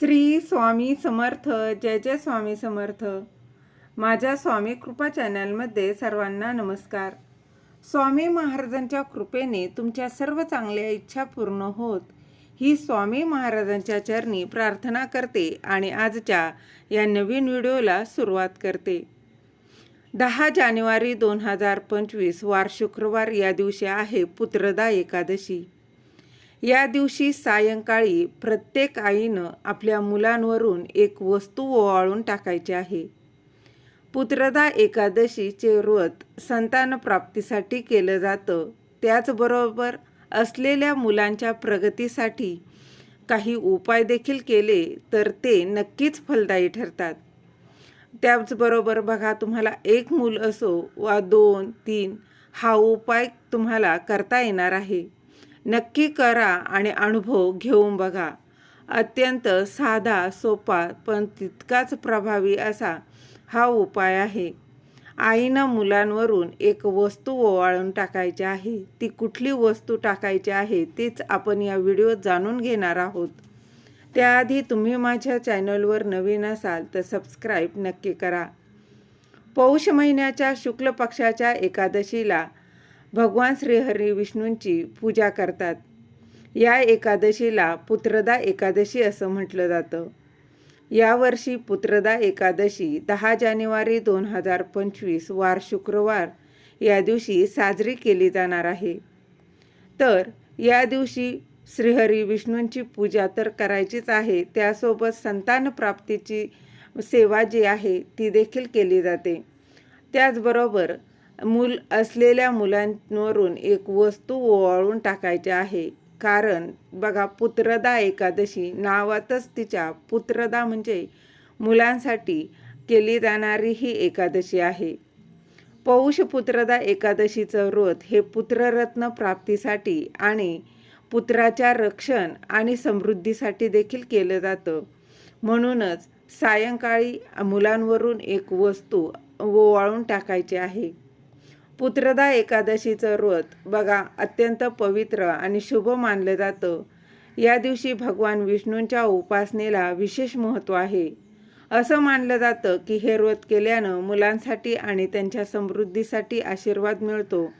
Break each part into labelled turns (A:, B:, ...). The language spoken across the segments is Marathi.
A: श्री स्वामी समर्थ जय जय स्वामी समर्थ. माझ्या स्वामी कृपा चॅनलमध्ये सर्वांना नमस्कार. स्वामी महाराजांच्या कृपेने तुमच्या सर्व चांगल्या इच्छा पूर्ण होत. ही स्वामी महाराजांच्या चरणी प्रार्थना करते आणि आजच्या या नवीन व्हिडिओला सुरुवात करते. दहा जानेवारी दोन हजार पंचवीस वार शुक्रवार या दिवशी आहे पुत्रदा एकादशी. या दिवशी सायंकाळी प्रत्येक आईनं आपल्या मुलांवरून एक वस्तू ओवाळून टाकायची आहे. पुत्रदा एकादशीचे व्रत संतान प्राप्तीसाठी केलं जातं. त्याचबरोबर असलेल्या मुलांच्या प्रगतीसाठी काही उपाय देखील केले तर ते नक्कीच फलदायी ठरतात. त्याचबरोबर बघा तुम्हाला एक मूल असो वा दोन तीन हा उपाय तुम्हाला करता येणार आहे. नक्की करा आणि अनुभव घेऊन बघा. अत्यंत साधा सोपा पण तितकाच प्रभावी असा हा उपाय आहे. आईनं मुलांवरून एक वस्तू ओवाळून टाकायची आहे. ती कुठली वस्तू टाकायची आहे तीच आपण या व्हिडिओत जाणून घेणार आहोत. त्याआधी तुम्ही माझ्या चॅनलवर नवीन असाल तर सबस्क्राईब नक्की करा. पौष महिन्याच्या शुक्ल पक्षाच्या एकादशीला भगवान श्रीहरी विष्णूंची पूजा करतात. या एकादशीला पुत्रदा एकादशी असं म्हटलं जातं. यावर्षी पुत्रदा एकादशी दहा जानेवारी दोन हजार पंचवीस वार शुक्रवार या दिवशी साजरी केली जाणार आहे. तर या दिवशी श्रीहरी विष्णूंची पूजा तर करायचीच आहे त्यासोबत संतान प्राप्तीची सेवा जी आहे ती देखील केली जाते. त्याचबरोबर मूल असलेल्या मुलांवरून एक वस्तू ओवाळून टाकायची आहे. कारण बघा पुत्रदा एकादशी नावातच तिच्या पुत्रदा म्हणजे मुलांसाठी केली जाणारी ही एकादशी आहे. पौष पुत्रदा एकादशीचं व्रत हे पुत्ररत्न प्राप्तीसाठी आणि पुत्राच्या रक्षण आणि समृद्धीसाठी देखील केलं जातं. म्हणूनच सायंकाळी मुलांवरून एक वस्तू ओवाळून टाकायची आहे. पुत्रदा एकादशीचं व्रत. बघा अत्यंत पवित्र आणि शुभ मानलं जातं. या दिवशी भगवान विष्णूंच्या उपासनेला विशेष महत्त्व आहे. असं मानलं जातं की हे व्रत केल्यानं मुलांसाठी आणि त्यांच्या समृद्धीसाठी आशीर्वाद मिळतो.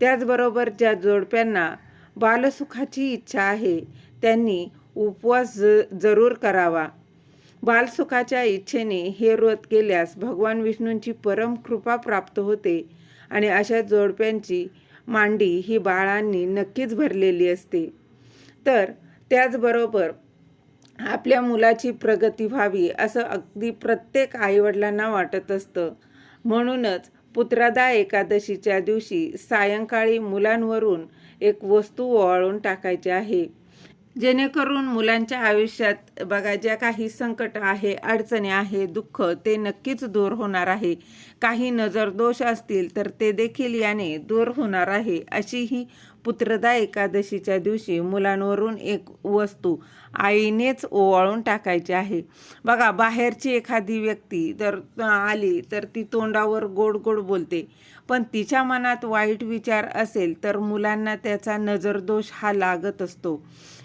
A: त्याचबरोबर ज्या जोडप्यांना बालसुखाची इच्छा आहे त्यांनी उपवास ज जरूर करावा. बालसुखाच्या इच्छेने हे व्रत केल्यास भगवान विष्णूंची परम कृपा प्राप्त होते. आणि अशा जोडप्यांची मांडी ही बाळांनी नक्कीच भरलेली असते. तर त्याचबरोबर आपल्या मुलाची प्रगती व्हावी असं अगदी प्रत्येक आईवडिलांना वाटत असतं. म्हणूनच पुत्रादा एकादशीच्या दिवशी सायंकाळी मुलांवरून एक वस्तू ओवाळून टाकायची आहे. जेणेकरून मुलांच्या आयुष्यात बघा ज्या काही संकट आहे अडचणी आहे दुःख ते नक्कीच दूर होणार आहे. काही नजरदोष असतील तर ते देखील याने दूर होणार आहे अशी ही पुत्रदा एकादशीच्या दिवशी मुलांवरून एक वस्तू आईनेच ओवाळून टाकायची आहे. बघा बाहेरची एखादी व्यक्ती जर आली तर ती तोंडावर गोड गोड बोलते. पण तिच्या मनात वाईट विचार असेल तर मुलांना त्याचा नजरदोष हा लागत असतो.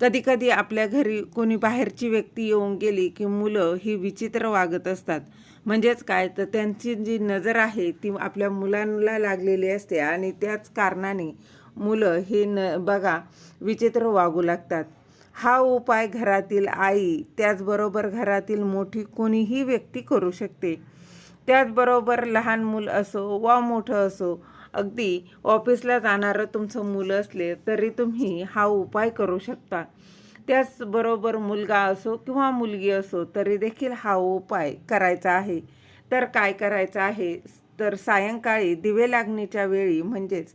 A: कधीकधी आपल्या घरी कोणी बाहेरची व्यक्ती येऊन गेली की मुलं ही विचित्र वागत असतात. म्हणजेच काय? तर त्यांची जी नजर आहे ती आपल्या मुलांना लागलेली असते आणि त्याच कारणाने मुलं हे न बघा विचित्र वागू लागतात. हा उपाय घरातील आई त्याचबरोबर घरातील मोठी कोणीही व्यक्ती करू शकते. त्याचबरोबर लहान मूल असो वा मोठं असो अगदी ऑफिसला जाणारं तुमचं मुलं असले तरी तुम्ही हा उपाय करू शकता. त्याचबरोबर मुलगा असो किंवा मुलगी असो तरी देखील हा उपाय करायचा आहे. तर काय करायचं आहे? तर सायंकाळी दिवे लागणीच्या वेळी म्हणजेच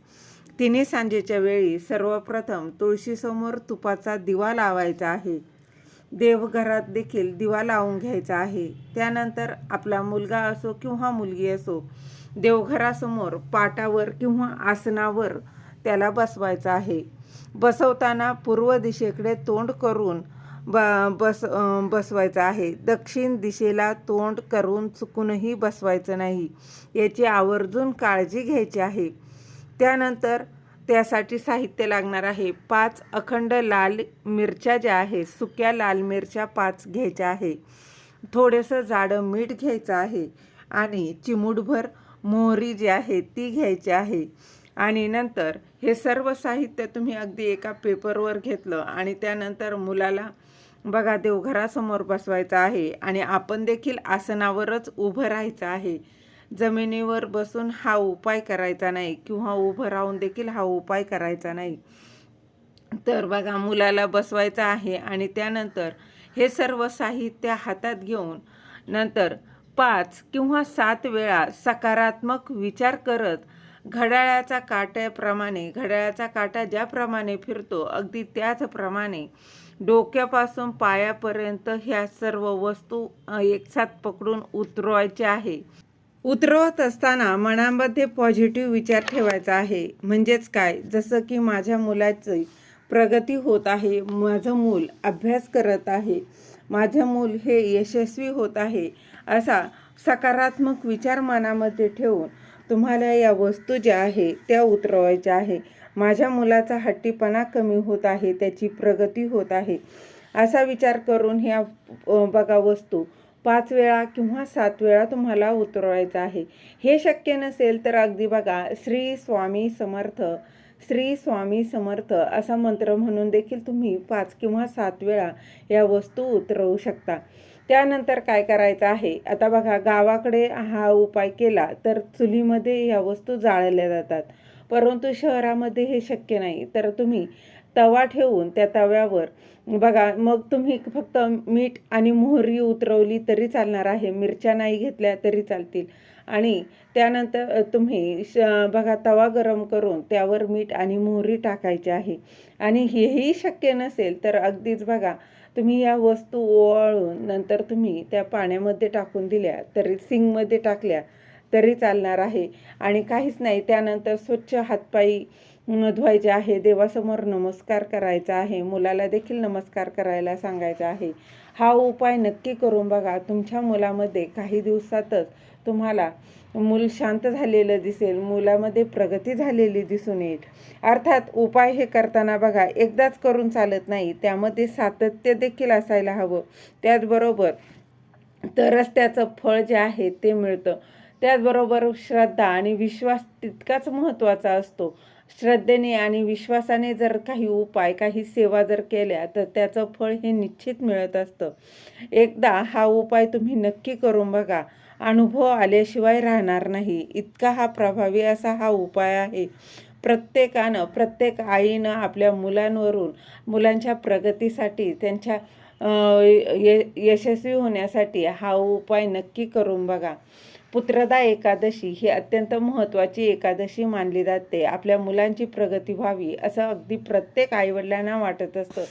A: तिन्ही सांजेच्या वेळी सर्वप्रथम तुळशीसमोर तुपाचा दिवा लावायचा आहे. देवघरात देखील दिवा लावून घ्यायचा आहे. त्यानंतर आपला मुलगा असो किंवा मुलगी असो देवघरासमोर पाटावर किंवा आसनावर त्याला बसवायचं आहे. बसवताना पूर्व दिशेकडे तोंड करून ब बस बसवायचं आहे. दक्षिण दिशेला तोंड करून चुकूनही बसवायचं नाही. याची आवर्जून काळजी घ्यायची आहे. त्यानंतर त्यासाठी साहित्य लागणार आहे. पाच अखंड लाल मिरच्या ज्या आहेत सुक्या लाल मिरच्या पाच घ्यायच्या आहे. थोडंसं जाडं मीठ घ्यायचं आहे आणि चिमूटभर मोहरी जी आहे ती घ्यायची आहे. आणि नंतर हे सर्व साहित्य तुम्ही अगदी एका पेपरवर घेतलं आणि त्यानंतर मुलाला बघा देवघरासमोर बसवायचं आहे आणि आपण देखील आसनावरच उभं राहायचं आहे. जमिनीवर बसून हा उपाय करायचा नाही किंवा उभं राहून देखील हा उपाय करायचा नाही. तर बघा मुलाला बसवायचं आहे आणि त्यानंतर हे सर्व साहित्य हातात घेऊन नंतर पाच किंवा सात वेळा सकारात्मक विचार करत घड्याळाचा काट्याप्रमाणे घड्याळाचा काटा ज्याप्रमाणे फिरतो अगदी त्याचप्रमाणे डोक्यापासून पायापर्यंत ह्या सर्व वस्तू एकसाथ पकडून उतरवायच्या आहे. उतरवत असताना मनामध्ये पॉझिटिव्ह विचार ठेवायचा आहे. म्हणजेच काय? जसं की माझ्या मुलाची प्रगती होत आहे. माझं मूल अभ्यास करत आहे. माझं मूल हे यशस्वी होत आहे. असा सकारात्मक विचार मनामध्ये ठेवून तुम्हाला या वस्तू ज्या आहे त्या उतरवायच्या आहे. माझ्या मुलाचा हट्टीपणा कमी होत आहे. त्याची प्रगती होत आहे. असा विचार करून ह्या बघा वस्तू. पाच वेळा किंवा सात वेळा तुम्हाला उतरवायचं आहे. हे शक्य नसेल तर अगदी बघा श्री स्वामी समर्थ श्री स्वामी समर्थ असा मंत्र म्हणून देखील तुम्ही पाच किंवा सात वेळा या वस्तू उतरवू शकता. त्यानंतर काय करायचं आहे? आता बघा गावाकडे हा उपाय केला तर चुलीमध्ये या वस्तू जाळल्या जातात. परंतु शहरामध्ये हे शक्य नाही. तर तुम्ही तवा ठेवून त्या तव्यावर बघा मग तुम्ही फक्त मीठ आणि मोहरी उतरवली तरी चालणार आहे मिरच्या नाही घेतल्या तरी चालतील. आणि त्यानंतर तुम्ही श बघा तवा गरम करून त्यावर मीठ आणि मोहरी टाकायची आहे. आणि हेही शक्य नसेल तर अगदीच बघा तुम्ही या वस्तू ओवाळून नंतर तुम्ही त्या पाण्यामध्ये टाकून दिल्या तरी सिंगमध्ये टाकल्या तरी चालणार आहे. आणि काहीच नाही त्यानंतर स्वच्छ हातपायी धुवायचे आहे. देवासमोर नमस्कार करायचा आहे. मुलाला देखील नमस्कार करायला सांगायचा आहे. हा उपाय नक्की करून बघा. तुमच्या मुलामध्ये काही दिवसातच तुम्हाला मूल शांत झालेलं दिसेल. मुलामध्ये प्रगती झालेली दिसून येईल. अर्थात उपाय हे करताना बघा एकदाच करून चालत नाही. त्यामध्ये सातत्य देखील असायला हवं. त्याचबरोबर तरच त्याचं फळ जे आहे ते मिळतं. त्याचबरोबर श्रद्धा आणि विश्वास तितकाच महत्त्वाचा असतो. श्रद्धेने आणि विश्वासाने जर काही उपाय काही सेवा जर केल्या तर त्याचं फळ हे निश्चित मिळत असतं. एकदा हा उपाय तुम्ही नक्की करून बघा. अनुभव आल्याशिवाय राहणार नाही. इतका हा प्रभावी असा हा उपाय आहे. प्रत्येकानं प्रत्येक आईनं आपल्या मुलांवरून मुलांच्या प्रगतीसाठी त्यांच्या य यशस्वी होण्यासाठी हा उपाय नक्की करून बघा. पुत्रदा एकादशी ही अत्यंत महत्त्वाची एकादशी मानली जाते. आपल्या मुलांची प्रगती व्हावी असं अगदी प्रत्येक आईवडिलांना वाटत असतं.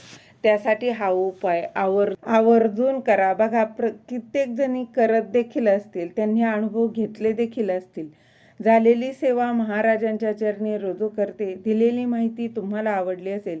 A: त्यासाठी हा उपाय आवर आवर्जून करा. बघा प्र कित्येक जणी करत देखील असतील त्यांनी अनुभव घेतले देखील असतील. झालेली सेवा महाराजांच्या चरणी रुजू करते. दिलेली माहिती तुम्हाला आवडली असेल